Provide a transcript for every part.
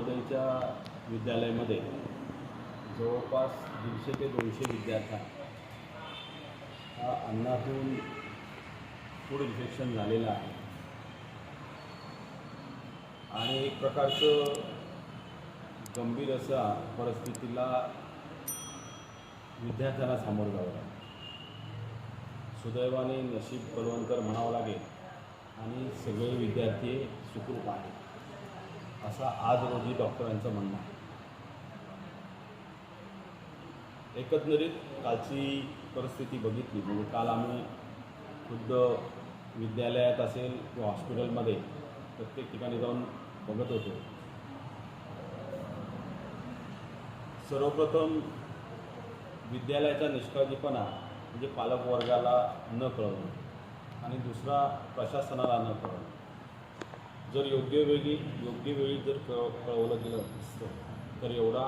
नवोदयच्या विद्यालयामध्ये जवळपास दीडशे ते दोनशे विद्यार्थ्यांना हा अन्नातून फूड इन्फेक्शन झालेलं आहे. आणि एक प्रकारचं गंभीर असा परिस्थितीला विद्यार्थ्यांना सामोरं जावं लागेल. सुदैवाने नशीब बलवंतर म्हणावं लागेल आणि सगळे विद्यार्थी सुखरूप आहेत. असा आज रोजी डॉक्टरांचं म्हणणं आहे. एकंदरीत कालची परिस्थिती बघितली म्हणजे काल आम्ही खुद्द विद्यालयात असेल किंवा हॉस्पिटलमध्ये प्रत्येक ठिकाणी जाऊन बघत होतो. सर्वप्रथम विद्यालयाचा निष्काळजीपणा म्हणजे पालक वर्गाला न कळवणं आणि दुसरा प्रशासनाला न कळवणं. जर योग्य वेळी योग्य वेळी जर कळ कळवलं गेलं असतं तर एवढा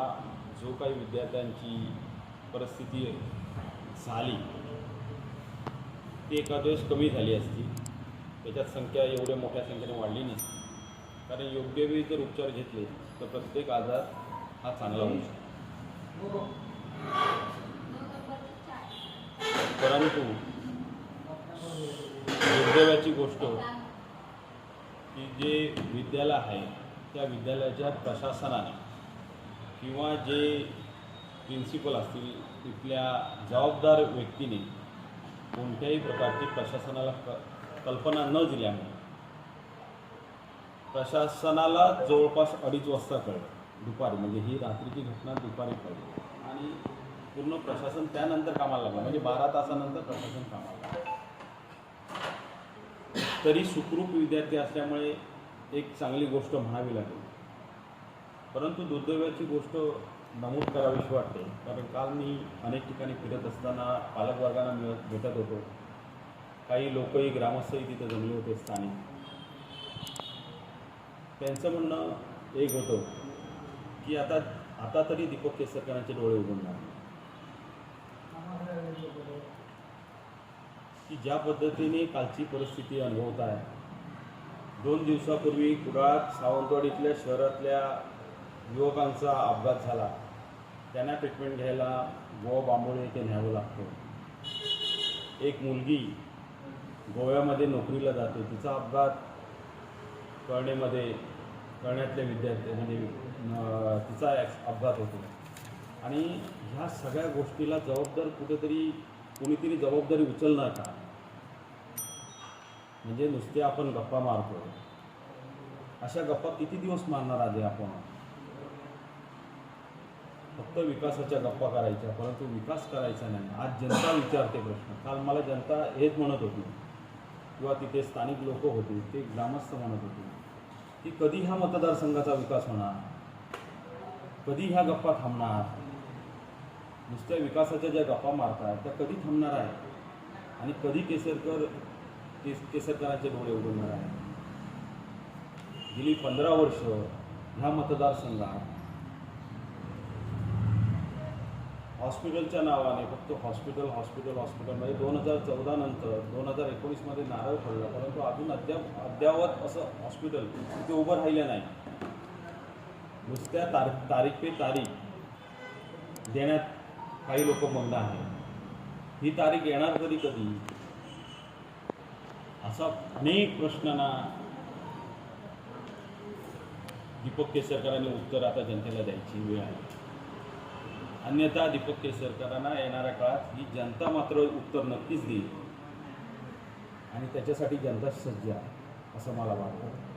जो काही विद्यार्थ्यांची परिस्थिती झाली ती एखाद कमी झाली असती त्याच्यात संख्या एवढ्या मोठ्या संख्येने वाढली नाही. कारण योग्य वेळी जर उपचार घेतले तर प्रत्येक आजार हा चांगला होऊ शकतो. परंतु दुर्दैवाची गोष्ट की जे विद्यालय आहे त्या विद्यालयाच्या प्रशासनाने किंवा जे प्रिन्सिपल असतील तिथल्या जबाबदार व्यक्तीने कोणत्याही प्रकारची प्रशासनाला क कल्पना न दिल्यामुळे प्रशासनाला जवळपास अडीच वाजता कळलं दुपारी. म्हणजे ही रात्रीची घटना दुपारी कळली. आणि पूर्ण प्रशासन त्यानंतर कामाला लागलं. म्हणजे बारा तासानंतर प्रशासन कामाला लागलं. तरी सुखरूप विद्यार्थी असल्यामुळे एक चांगली गोष्ट म्हणावी लागेल. परंतु दुर्दैवाची गोष्ट नमूद करावीशी वाटते. कारण काल मी अनेक ठिकाणी फिरत असताना पालकवर्गांना मिळत भेटत होतो. काही लोकही ग्रामस्थही तिथे जमले होते स्थानिक. त्यांचं म्हणणं एक होतं की आता आता तरी दीपक केसरकरांचे डोळे उघडणार. की ज्या पद्धतीने कालची परिस्थिती अनुभवत आहे. दोन दिवसापूर्वी कुडाळ सावंतवाडीतल्या शहरातल्या युवकांचा अपघात झाला. त्यांना ट्रीटमेंट घ्यायला गोवा बांबोळे येथे न्यावं लागतं. एक मुलगी गोव्यामध्ये नोकरीला जाते. तिचा अपघात कळणेमध्ये कळण्यातल्या विद्यार्थी म्हणजे तिचा ॲक्स अपघात होतो. आणि ह्या सगळ्या गोष्टीला जबाबदार कुठेतरी कुणीतरी जबाबदारी उचलणार का? म्हणजे नुसते आपण गप्पा मारतो. अशा गप्पा किती दिवस मारणार आधी आपण? फक्त विकासाच्या गप्पा करायच्या परंतु विकास करायचा नाही. आज जनता विचारते प्रश्न. काल मला जनता हेच म्हणत होती. किंवा तिथे स्थानिक लोक होते ते ग्रामस्थ म्हणत होते. की कधी ह्या मतदारसंघाचा विकास होणार? कधी ह्या गप्पा थांबणार? नुसत्या विकासाच्या ज्या गप्पा मारतात त्या कधी थांबणार आहे आणि कधी केसरकर केस केसरकरांचे डोळे उघडणार आहे गेली पंधरा वर्ष ह्या मतदारसंघात हॉस्पिटलच्या नावाने फक्त हॉस्पिटल हॉस्पिटल हॉस्पिटल म्हणजे दोन हजार चौदा नंतर दोन हजार एकोणीसमध्ये नारळ पडला परंतु अजून अद्याप अद्यावत असं हॉस्पिटल तिथे उभं राहिलं नाही. नुसत्या तार तारीख पे तारीख देण्यात काही लोक म्हणणं आहेत. ही तारीख येणार तरी कधी? असा अनेक प्रश्नांना दीपक केसरकरांनी उत्तर आता जनतेला द्यायची वेळ आहे. अन्यथा दीपक केसरकरांना येणाऱ्या काळात ही जनता मात्र उत्तर नक्कीच देईल. आणि त्याच्यासाठी जनता सज्ज आहे असं मला वाटतं.